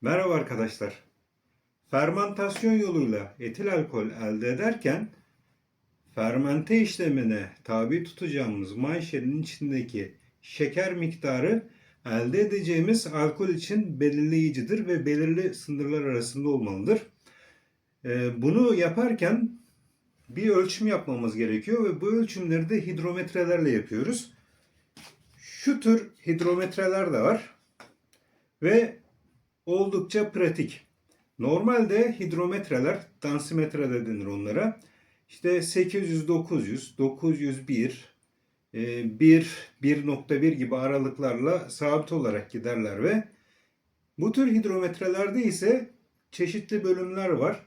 Merhaba arkadaşlar. Fermantasyon yoluyla etil alkol elde ederken fermente işlemine tabi tutacağımız manşenin içindeki şeker miktarı elde edeceğimiz alkol için belirleyicidir ve belirli sınırlar arasında olmalıdır. Ee, Bunu yaparken bir ölçüm yapmamız gerekiyor ve bu ölçümleri de hidrometrelerle yapıyoruz. Şu tür hidrometreler de var ve oldukça pratik. Normalde hidrometreler, dansimetre de denir onlara. İşte 800, 900, 901, e, 1, 1.1 gibi aralıklarla sabit olarak giderler ve bu tür hidrometrelerde ise çeşitli bölümler var.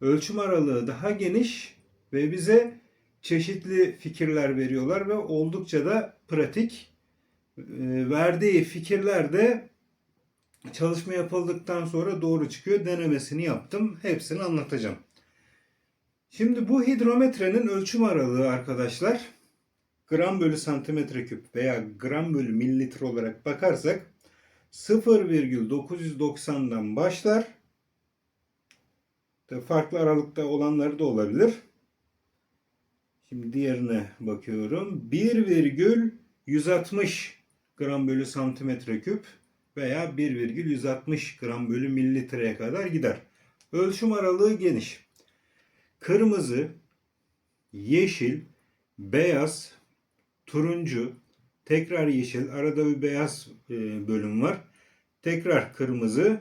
Ölçüm aralığı daha geniş ve bize çeşitli fikirler veriyorlar ve oldukça da pratik. E, Verdiği fikirler de çalışma yapıldıktan sonra doğru çıkıyor. Denemesini yaptım. Hepsini anlatacağım. Şimdi bu hidrometrenin ölçüm aralığı arkadaşlar gram bölü santimetre küp veya gram bölü mililitre olarak bakarsak 0,990'dan başlar. Farklı aralıkta olanları da olabilir. Şimdi diğerine bakıyorum. 1,160 gram bölü santimetre küp veya 1,160 gram bölü mililitreye kadar gider. Ölçüm aralığı geniş. Kırmızı, yeşil, beyaz, turuncu, tekrar yeşil, arada bir beyaz e, bölüm var. Tekrar kırmızı,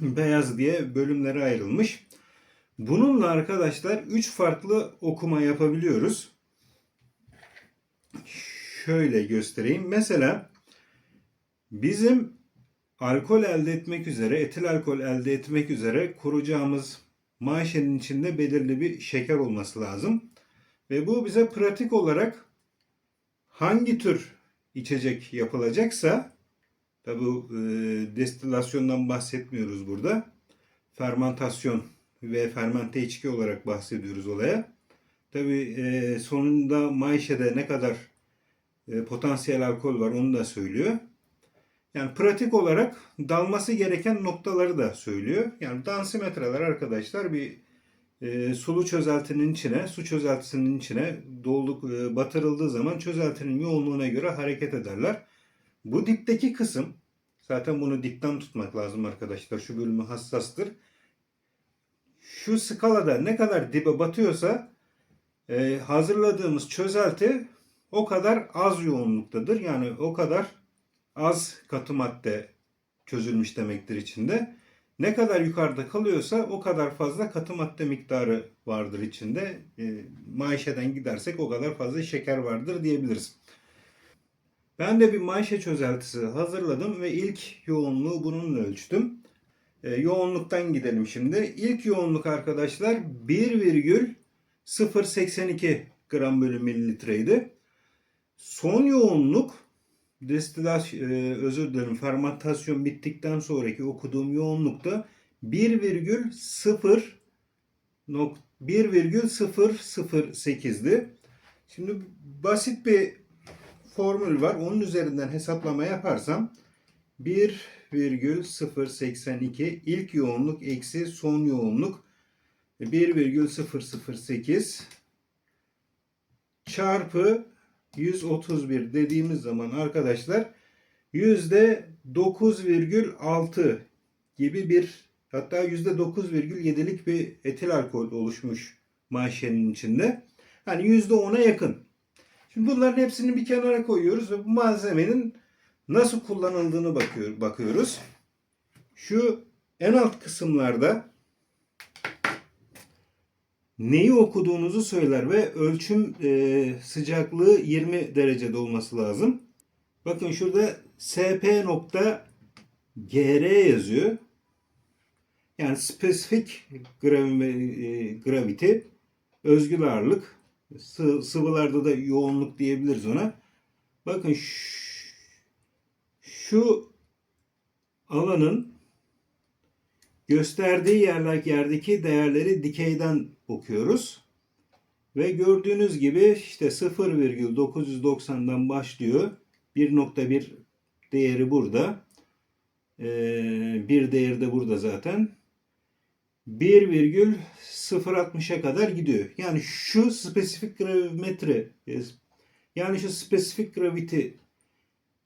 beyaz diye bölümlere ayrılmış. Bununla arkadaşlar 3 farklı okuma yapabiliyoruz. Şöyle göstereyim. Mesela Bizim alkol elde etmek üzere, etil alkol elde etmek üzere kuracağımız maşenin içinde belirli bir şeker olması lazım. Ve bu bize pratik olarak hangi tür içecek yapılacaksa, tabi e, destilasyondan bahsetmiyoruz burada. Fermentasyon ve fermente içki olarak bahsediyoruz olaya. Tabi e, sonunda maişede ne kadar e, potansiyel alkol var onu da söylüyor. Yani pratik olarak dalması gereken noktaları da söylüyor. Yani dansimetreler arkadaşlar bir e, sulu çözeltinin içine, su çözeltisinin içine dolduk e, batırıldığı zaman çözeltinin yoğunluğuna göre hareket ederler. Bu dipteki kısım zaten bunu dipten tutmak lazım arkadaşlar. Şu bölümü hassastır. Şu skalada ne kadar dibe batıyorsa e, hazırladığımız çözelti o kadar az yoğunluktadır. Yani o kadar az katı madde çözülmüş demektir içinde. Ne kadar yukarıda kalıyorsa o kadar fazla katı madde miktarı vardır içinde. E, maişeden gidersek o kadar fazla şeker vardır diyebiliriz. Ben de bir maişe çözeltisi hazırladım ve ilk yoğunluğu bununla ölçtüm. E, yoğunluktan gidelim şimdi. İlk yoğunluk arkadaşlar 1,082 gram bölü mililitreydi. Son yoğunluk destilaj e, özür dilerim fermentasyon bittikten sonraki okuduğum yoğunlukta 1,0 1,008'di. Şimdi basit bir formül var. Onun üzerinden hesaplama yaparsam 1,082 ilk yoğunluk eksi son yoğunluk 1,008 çarpı 131 dediğimiz zaman arkadaşlar yüzde 9,6 gibi bir hatta yüzde 9,7'lik bir etil alkol oluşmuş maşenin içinde. Hani yüzde 10'a yakın. Şimdi bunların hepsini bir kenara koyuyoruz ve bu malzemenin nasıl kullanıldığını bakıyor, bakıyoruz. Şu en alt kısımlarda neyi okuduğunuzu söyler ve ölçüm e, sıcaklığı 20 derecede olması lazım. Bakın şurada sp.gr yazıyor. Yani spesifik e, gravity, özgül ağırlık, sı, sıvılarda da yoğunluk diyebiliriz ona. Bakın şu, şu alanın gösterdiği yerler yerdeki değerleri dikeyden okuyoruz. Ve gördüğünüz gibi işte 0,990'dan başlıyor. 1.1 değeri burada. Ee, bir değeri de burada zaten. 1,060'a kadar gidiyor. Yani şu spesifik gravimetre yani şu spesifik gravity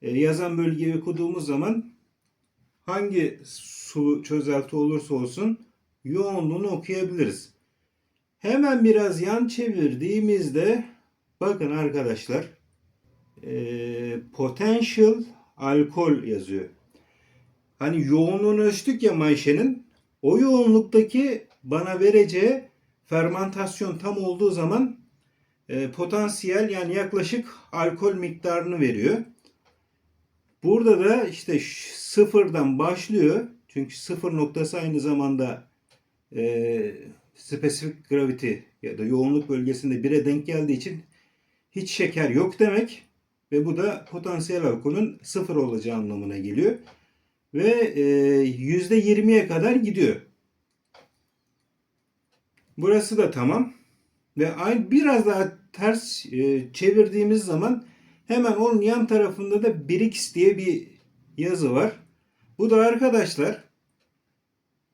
e, yazan bölgeyi okuduğumuz zaman hangi su çözelti olursa olsun yoğunluğunu okuyabiliriz. Hemen biraz yan çevirdiğimizde bakın arkadaşlar e, potential alkol yazıyor. Hani yoğunluğunu ölçtük ya manşenin. O yoğunluktaki bana vereceği fermentasyon tam olduğu zaman e, potansiyel yani yaklaşık alkol miktarını veriyor. Burada da işte sıfırdan başlıyor. Çünkü sıfır noktası aynı zamanda e, spesifik gravity ya da yoğunluk bölgesinde bire denk geldiği için hiç şeker yok demek. Ve bu da potansiyel alkolün sıfır olacağı anlamına geliyor. Ve e, yüzde 20'ye kadar gidiyor. Burası da tamam. Ve aynı biraz daha ters e, çevirdiğimiz zaman hemen onun yan tarafında da Brix diye bir yazı var. Bu da arkadaşlar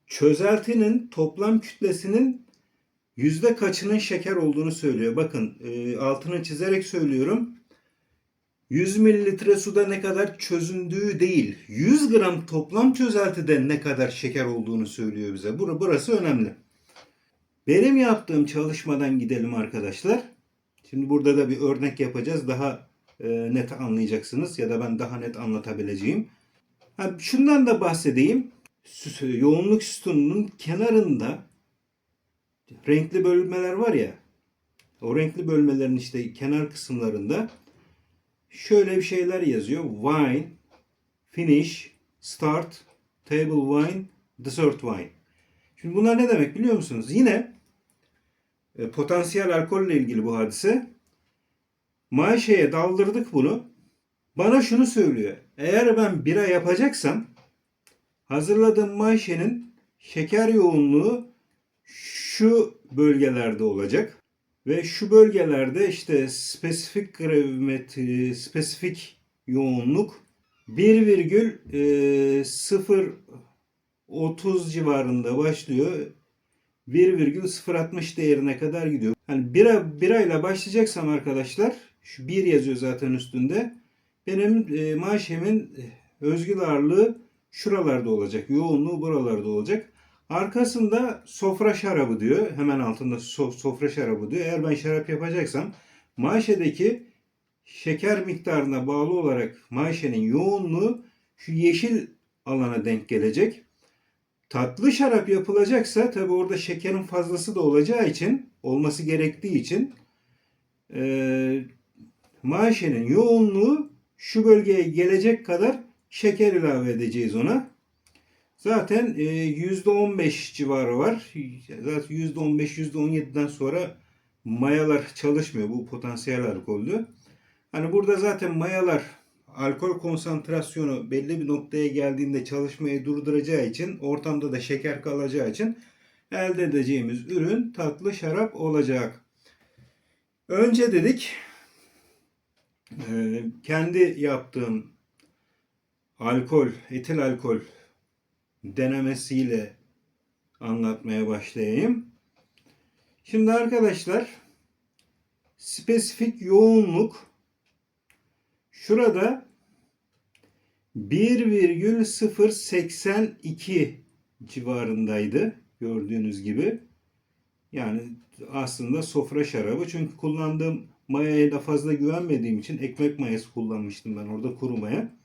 çözeltinin toplam kütlesinin yüzde kaçının şeker olduğunu söylüyor. Bakın e, altını çizerek söylüyorum. 100 mililitre suda ne kadar çözündüğü değil, 100 gram toplam çözeltide ne kadar şeker olduğunu söylüyor bize. Burası önemli. Benim yaptığım çalışmadan gidelim arkadaşlar. Şimdi burada da bir örnek yapacağız. Daha e, net anlayacaksınız ya da ben daha net anlatabileceğim. Ha, şundan da bahsedeyim. Yoğunluk sütununun kenarında renkli bölmeler var ya. O renkli bölmelerin işte kenar kısımlarında şöyle bir şeyler yazıyor. Wine, finish, start, table wine, dessert wine. Şimdi bunlar ne demek biliyor musunuz? Yine e, potansiyel alkolle ilgili bu hadise. Maşeye daldırdık bunu. Bana şunu söylüyor. Eğer ben bira yapacaksam hazırladığım maşenin şeker yoğunluğu şu bölgelerde olacak. Ve şu bölgelerde işte spesifik gravimetri, spesifik yoğunluk 1,030 civarında başlıyor. 1,060 değerine kadar gidiyor. Hani bira, birayla başlayacaksam arkadaşlar şu bir yazıyor zaten üstünde. Benim e, maaşemin özgül ağırlığı şuralarda olacak. Yoğunluğu buralarda olacak. Arkasında sofra şarabı diyor. Hemen altında so sofra şarabı diyor. Eğer ben şarap yapacaksam maşedeki şeker miktarına bağlı olarak maşenin yoğunluğu şu yeşil alana denk gelecek. Tatlı şarap yapılacaksa tabi orada şekerin fazlası da olacağı için olması gerektiği için e, maşenin yoğunluğu şu bölgeye gelecek kadar şeker ilave edeceğiz ona. Zaten e, %15 civarı var. Zaten %15, %17'den sonra mayalar çalışmıyor. Bu potansiyel alkollü. Hani burada zaten mayalar alkol konsantrasyonu belli bir noktaya geldiğinde çalışmayı durduracağı için ortamda da şeker kalacağı için elde edeceğimiz ürün tatlı şarap olacak. Önce dedik e, kendi yaptığım alkol, etil alkol denemesiyle anlatmaya başlayayım. Şimdi arkadaşlar spesifik yoğunluk şurada 1,082 civarındaydı gördüğünüz gibi. Yani aslında sofra şarabı çünkü kullandığım mayaya da fazla güvenmediğim için ekmek mayası kullanmıştım ben orada kuru maya.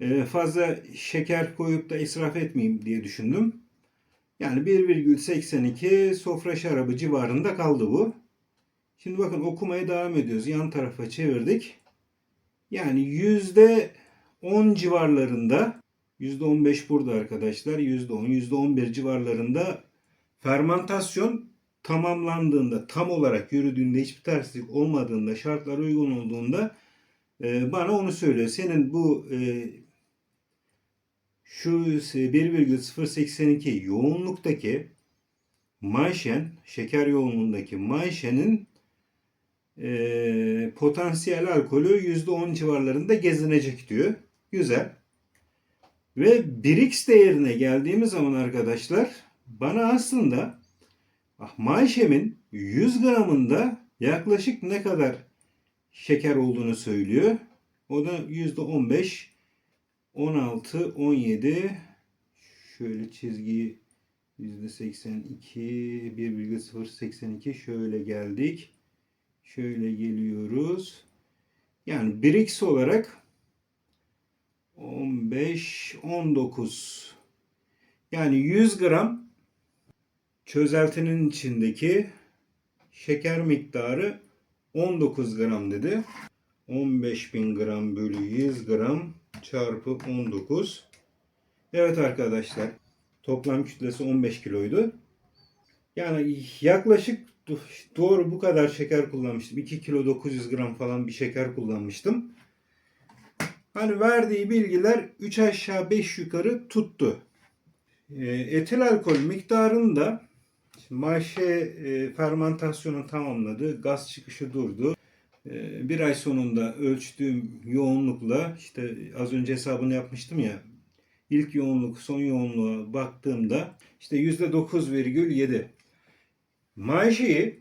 Ee, fazla şeker koyup da israf etmeyeyim diye düşündüm. Yani 1,82 sofra şarabı civarında kaldı bu. Şimdi bakın okumaya devam ediyoruz. Yan tarafa çevirdik. Yani yüzde 10 civarlarında %15 burada arkadaşlar. %10, %11 civarlarında fermentasyon tamamlandığında, tam olarak yürüdüğünde, hiçbir terslik olmadığında, şartlar uygun olduğunda e, bana onu söylüyor. Senin bu e, şu 1,082 yoğunluktaki manşen, şeker yoğunluğundaki manşenin e, potansiyel alkolü %10 civarlarında gezinecek diyor. Güzel. Ve Brix değerine geldiğimiz zaman arkadaşlar bana aslında ah, Mayşem'in 100 gramında yaklaşık ne kadar şeker olduğunu söylüyor. O da %15, 16, 17 şöyle çizgiyi %82, 1,082 şöyle geldik. Şöyle geliyoruz. Yani Brix olarak 15, 19. Yani 100 gram çözeltinin içindeki şeker miktarı 19 gram dedi. 15.000 gram bölü 100 gram çarpı 19. Evet arkadaşlar toplam kütlesi 15 kiloydu. Yani yaklaşık doğru bu kadar şeker kullanmıştım. 2 kilo 900 gram falan bir şeker kullanmıştım. Hani verdiği bilgiler 3 aşağı 5 yukarı tuttu. E, etil alkol miktarını da Mayşe e, fermentasyonu tamamladı. Gaz çıkışı durdu. E, bir ay sonunda ölçtüğüm yoğunlukla işte az önce hesabını yapmıştım ya ilk yoğunluk son yoğunluğa baktığımda işte %9,7 Mayşe'yi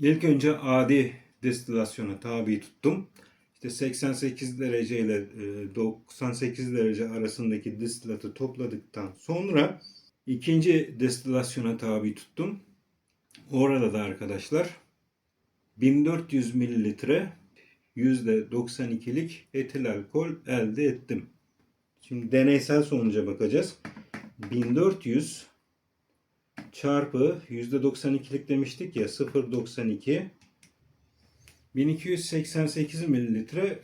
ilk önce adi destilasyona tabi tuttum. İşte 88 derece ile 98 derece arasındaki distilatı topladıktan sonra ikinci destilasyona tabi tuttum. Orada da arkadaşlar 1400 mililitre %92'lik etil alkol elde ettim. Şimdi deneysel sonuca bakacağız. 1400 çarpı %92'lik demiştik ya 0.92 1288 mililitre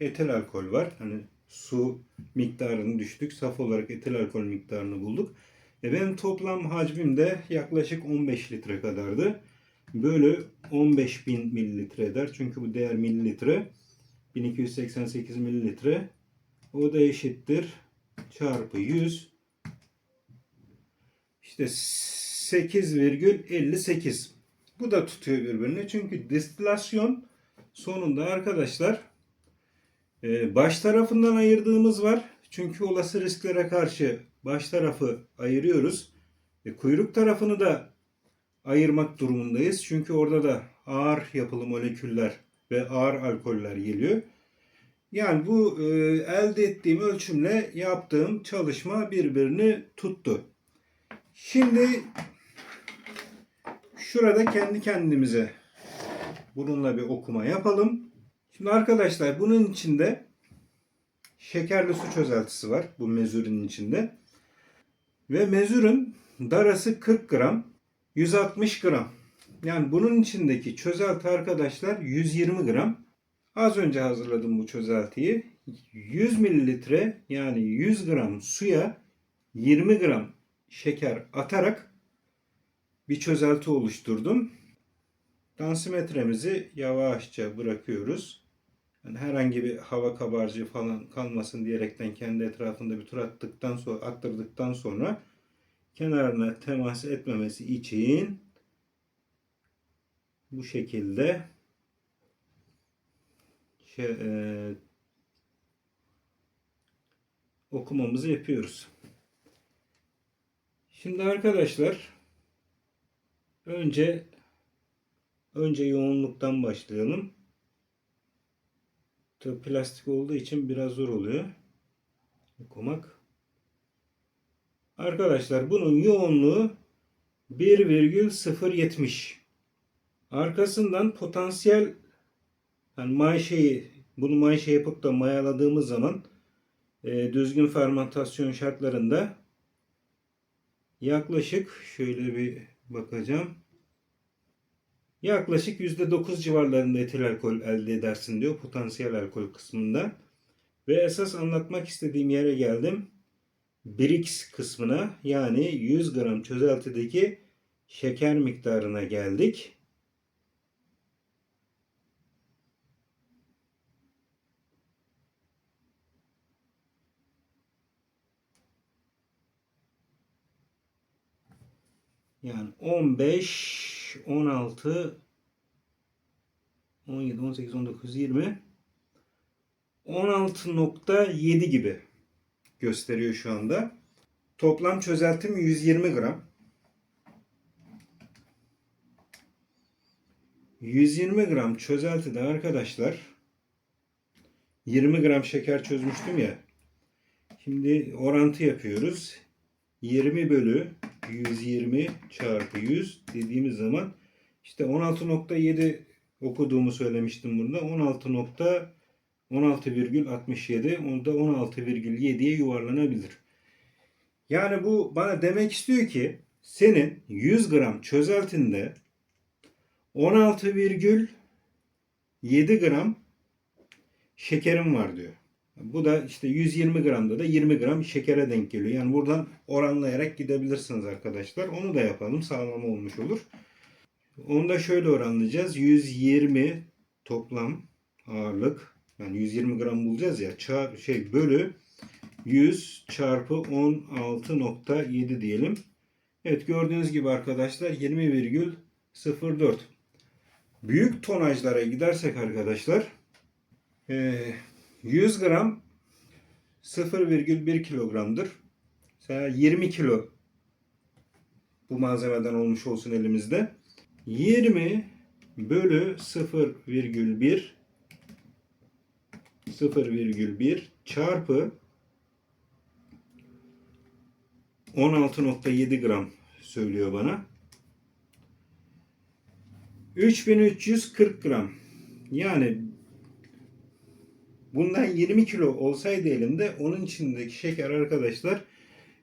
etil alkol var. Hani su miktarını düştük. Saf olarak etil alkol miktarını bulduk. E benim toplam hacmim de yaklaşık 15 litre kadardı. Bölü 15.000 mililitre eder. Çünkü bu değer mililitre. 1288 mililitre. O da eşittir. Çarpı 100. İşte 8,58. Bu da tutuyor birbirini. Çünkü distilasyon sonunda arkadaşlar e, baş tarafından ayırdığımız var. Çünkü olası risklere karşı baş tarafı ayırıyoruz. E, kuyruk tarafını da ayırmak durumundayız. Çünkü orada da ağır yapılı moleküller ve ağır alkoller geliyor. Yani bu e, elde ettiğim ölçümle yaptığım çalışma birbirini tuttu. Şimdi şurada kendi kendimize bununla bir okuma yapalım. Şimdi arkadaşlar bunun içinde şekerli su çözeltisi var bu mezürün içinde. Ve mezürün darası 40 gram, 160 gram. Yani bunun içindeki çözelti arkadaşlar 120 gram. Az önce hazırladım bu çözeltiyi. 100 mililitre yani 100 gram suya 20 gram şeker atarak bir çözelti oluşturdum. Dansimetremizi yavaşça bırakıyoruz. Yani herhangi bir hava kabarcığı falan kalmasın diyerekten kendi etrafında bir tur attıktan sonra attırdıktan sonra kenarına temas etmemesi için bu şekilde şey, e, okumamızı yapıyoruz. Şimdi arkadaşlar önce önce yoğunluktan başlayalım. Tabii plastik olduğu için biraz zor oluyor okumak. Arkadaşlar bunun yoğunluğu 1,070. Arkasından potansiyel yani mayşeyi bunu mayşe yapıp da mayaladığımız zaman e, düzgün fermentasyon şartlarında yaklaşık şöyle bir bakacağım. Yaklaşık %9 civarlarında etil alkol elde edersin diyor potansiyel alkol kısmında. Ve esas anlatmak istediğim yere geldim. Brix kısmına yani 100 gram çözeltideki şeker miktarına geldik. Yani 15, 16, 17, 18, 19, 20, 16.7 gibi. gösteriyor şu anda. Toplam çözeltim 120 gram. 120 gram çözeltide arkadaşlar 20 gram şeker çözmüştüm ya. Şimdi orantı yapıyoruz. 20 bölü 120 çarpı 100 dediğimiz zaman işte 16.7 okuduğumu söylemiştim burada. 16 nokta 16,67 onda 16,7'ye yuvarlanabilir. Yani bu bana demek istiyor ki senin 100 gram çözeltinde 16,7 gram şekerim var diyor. Bu da işte 120 gramda da 20 gram şekere denk geliyor. Yani buradan oranlayarak gidebilirsiniz arkadaşlar. Onu da yapalım. Sağlam olmuş olur. Onu da şöyle oranlayacağız. 120 toplam ağırlık. Yani 120 gram bulacağız ya. Çar şey bölü 100 çarpı 16.7 diyelim. Evet gördüğünüz gibi arkadaşlar 20,04. Büyük tonajlara gidersek arkadaşlar eee 100 gram 0,1 kilogramdır. Mesela 20 kilo bu malzemeden olmuş olsun elimizde. 20 bölü 0,1 0,1 çarpı 16.7 gram söylüyor bana. 3340 gram. Yani Bundan 20 kilo olsaydı elimde onun içindeki şeker arkadaşlar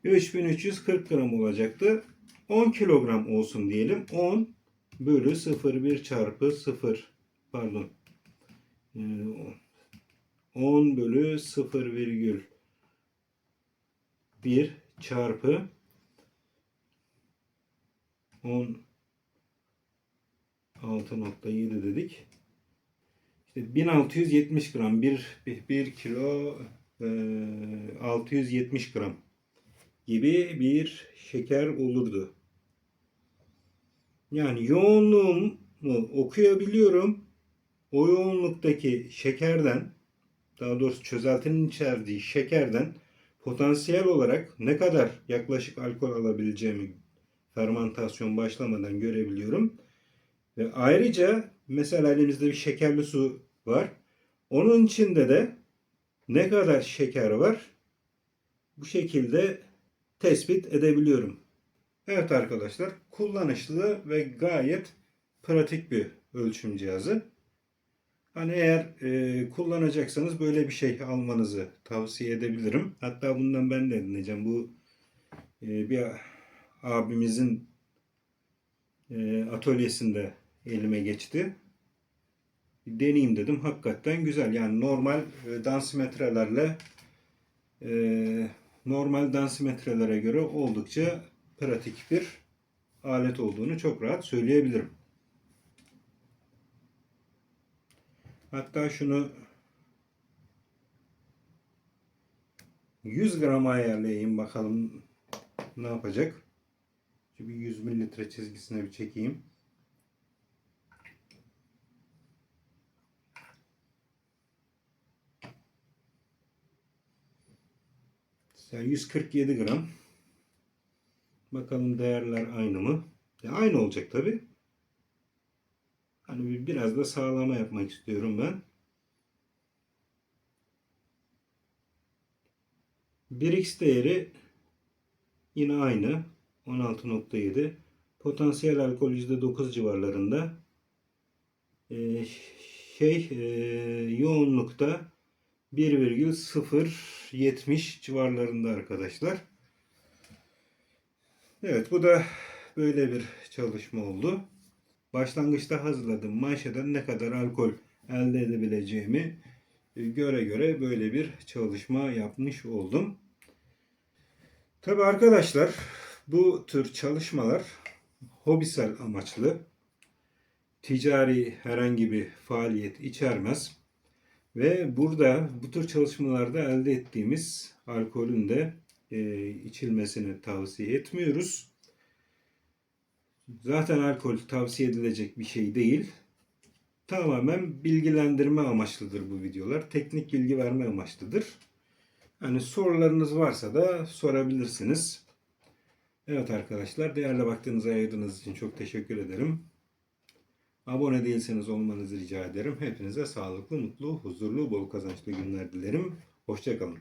3340 gram olacaktı. 10 kilogram olsun diyelim. 10 bölü 0,1 çarpı 0 pardon 10 bölü 0,1 çarpı 10 6.7 dedik. İşte 1670 gram bir, bir, bir kilo e, 670 gram gibi bir şeker olurdu. Yani yoğunluğumu okuyabiliyorum. O yoğunluktaki şekerden daha doğrusu çözeltinin içerdiği şekerden potansiyel olarak ne kadar yaklaşık alkol alabileceğimi fermentasyon başlamadan görebiliyorum. Ve ayrıca mesela elimizde bir şekerli su var. Onun içinde de ne kadar şeker var bu şekilde tespit edebiliyorum. Evet arkadaşlar kullanışlı ve gayet pratik bir ölçüm cihazı. Hani eğer e, kullanacaksanız böyle bir şey almanızı tavsiye edebilirim. Hatta bundan ben de edineceğim. Bu e, bir abimizin e, atölyesinde elime geçti. Bir deneyeyim dedim. Hakikaten güzel. Yani normal e, dansimetrelerle e, normal dansimetrelere göre oldukça pratik bir alet olduğunu çok rahat söyleyebilirim. Hatta şunu 100 gram ayarlayayım bakalım ne yapacak. Şimdi 100 mililitre çizgisine bir çekeyim. Yani 147 gram. Bakalım değerler aynı mı? Ya aynı olacak tabi. Hani biraz da sağlama yapmak istiyorum ben. 1x değeri yine aynı. 16.7. Potansiyel alkol %9 civarlarında. Ee, şey e, yoğunlukta 1,070 civarlarında arkadaşlar. Evet bu da böyle bir çalışma oldu. Başlangıçta hazırladığım manşeden ne kadar alkol elde edebileceğimi göre göre böyle bir çalışma yapmış oldum. Tabi arkadaşlar bu tür çalışmalar hobisel amaçlı ticari herhangi bir faaliyet içermez. Ve burada bu tür çalışmalarda elde ettiğimiz alkolün de e, içilmesini tavsiye etmiyoruz. Zaten alkol tavsiye edilecek bir şey değil. Tamamen bilgilendirme amaçlıdır bu videolar. Teknik bilgi verme amaçlıdır. Hani sorularınız varsa da sorabilirsiniz. Evet arkadaşlar değerli vaktinizi ayırdığınız için çok teşekkür ederim. Abone değilseniz olmanızı rica ederim. Hepinize sağlıklı, mutlu, huzurlu, bol kazançlı günler dilerim. Hoşçakalın.